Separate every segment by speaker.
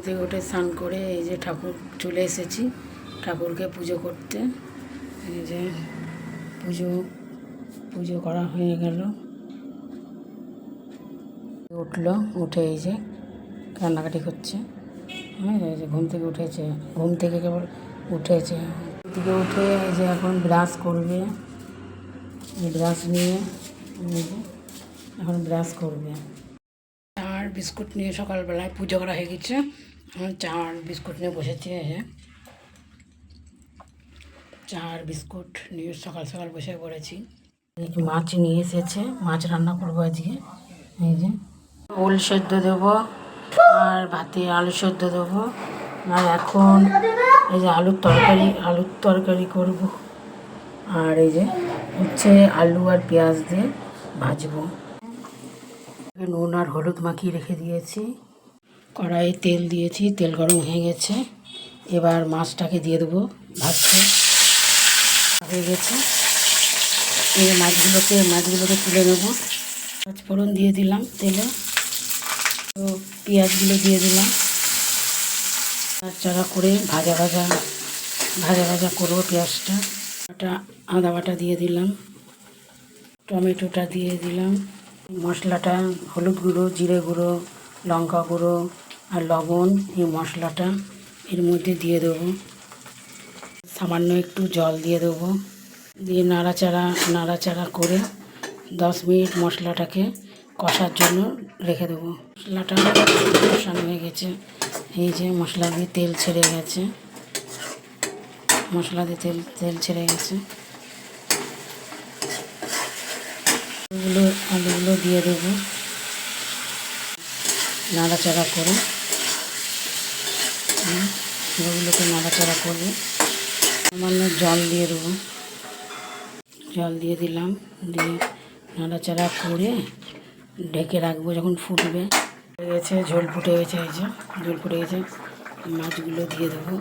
Speaker 1: থেকে উঠে স্নান করে এই যে ঠাকুর চলে এসেছি, ঠাকুরকে পুজো করতে। এই যে পুজো পুজো করা হয়ে গেল। উঠল, উঠে এই যে কান্নাকাটি করছে। হ্যাঁ যে ঘুম থেকে উঠেছে। ঘুম থেকে কেবল উঠেছে। থেকে উঠে এই যে এখন ব্রাশ করবে। ব্রাশ নিয়ে এখন ব্রাশ করবে। আর বিস্কুট নিয়ে সকালবেলায় পুজো করা হয়ে গেছে। চা আর বিস্কুট নিয়ে বসেছি যে। চা আর বিস্কুট নিয়ে সকাল সকাল বসে পড়েছি। মাছ নিয়ে এসেছে। মাছ রান্না করব আজকে। এই যে ওল সেদ্ধ দেবো আর ভাতে আলু সেদ্ধ দেবো। আর এখন এই যে আলুর তরকারি আলুর তরকারি করব। আর এই যে হচ্ছে আলু আর পেঁয়াজ দিয়ে ভাজবো। নুন আর হলুদ মাখিয়ে রেখে দিয়েছি। কড়াইয়ে তেল দিয়েছি, তেল গরম হয়ে গেছে। এবার মাছটাকে দিয়ে দেবো ভাজতে। হয়ে গেছে। এই মাছগুলোকে মাছগুলোকে তুলে নেব। পাঁচ ফোড়ন দিয়ে দিলাম তেলে। তো পেঁয়াজগুলো দিয়ে দিলাম। নাড়াচাড়া করে ভাজা ভাজা ভাজা ভাজা করব পেঁয়াজটা। বাটা আদা বাটা দিয়ে দিলাম। টমেটোটা দিয়ে দিলাম। মশলাটা হলুদ গুঁড়ো, জিরে গুঁড়ো, লঙ্কা গুঁড়ো আর লবণ এই মশলাটা এর মধ্যে দিয়ে দেবো। সামান্য একটু জল দিয়ে দেবো। দিয়ে নাড়াচাড়া নাড়াচাড়া করে দশ মিনিট মশলাটাকে কষার জন্য রেখে দেবো। মশলাটা কষানো হয়ে গেছে। এই যে মশলা দিয়ে তেল ছেড়ে গেছে। মশলা দিয়ে তেল তেল ছেড়ে গেছে। আলুগুলো আলুগুলো দিয়ে দেবো। নাড়াচাড়া করে। আলুগুলোকে নাড়াচাড়া করবে সামান্য জল দিয়ে দেবো। জল দিয়ে দিলাম, দিয়ে নাড়াচাড়া করে ঢেকে রাখব যখন ফুটবে। গেছে, ঝোল ফুটে গেছে এই যে, ঝোল ফুটে গেছে। মাছগুলো দিয়ে দেবো।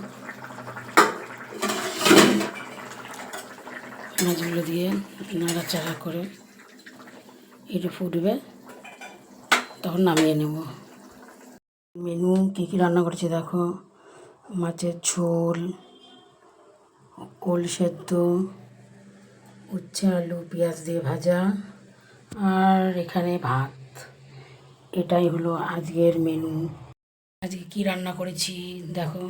Speaker 1: মাছগুলো দিয়ে নাড়াচাড়া করে একটু ফুটবে, তখন নামিয়ে নেব। মেনু কী কী রান্না করেছি দেখো? মাছের ঝোল, ওল সেদ্ধ, উচ্ছে আলু পেঁয়াজ দিয়ে ভাজা, আর এখানে ভাত। এটাই হলো আজকের মেনু। আজকে কি রান্না করেছি দেখো?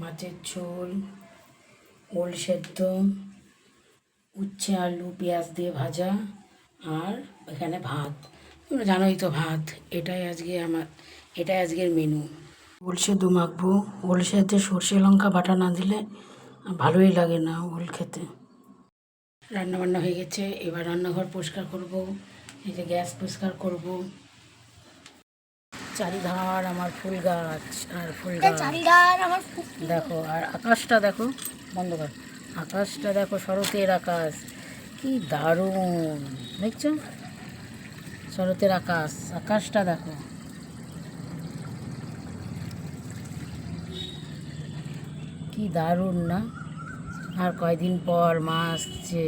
Speaker 1: মাছের ঝোল, ওল সেদ্ধ, উচ্ছে আলু পেঁয়াজ দিয়ে ভাজা আর এখানে ভাত। তোমরা জানোই তো ভাত এটাই আজকে আমার এটাই আজকের মেনু ওল সেদ্ধ মাখবো ওল সেদ্ধে সর্ষে লঙ্কা বাটা না দিলে ভালোই লাগে না ওল খেতে। রান্না বান্না হয়ে গেছে এবার রান্নাঘর পরিষ্কার করব এই যে গ্যাস পরিষ্কার করব। চারিধার আমার ফুল গাছ আর ফুল গাছ।
Speaker 2: আমার
Speaker 1: দেখো আর আকাশটা দেখো বন্ধ কর। আকাশটা দেখো শরতের আকাশ। কি দারুণ দেখছ? শরতের আকাশ আকাশটা দেখো। কি দারুণ না? আর কয়দিন পর মা আসছে।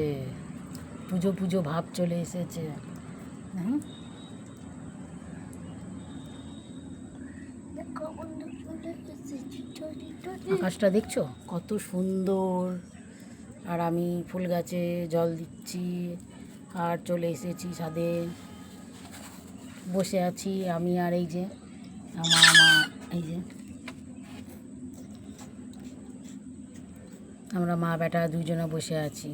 Speaker 1: পুজো পুজো ভাব চলে এসেছে। হ্যাঁ আকাশটা দেখছ? কত সুন্দর। আর আমি ফুল গাছে জল দিচ্ছি আর চলে এসেছি ছাদে। বসে আছি আমি আর এই যে আমার মা, এই যে। আমরা মা বেটা দুজনে বসে আছি।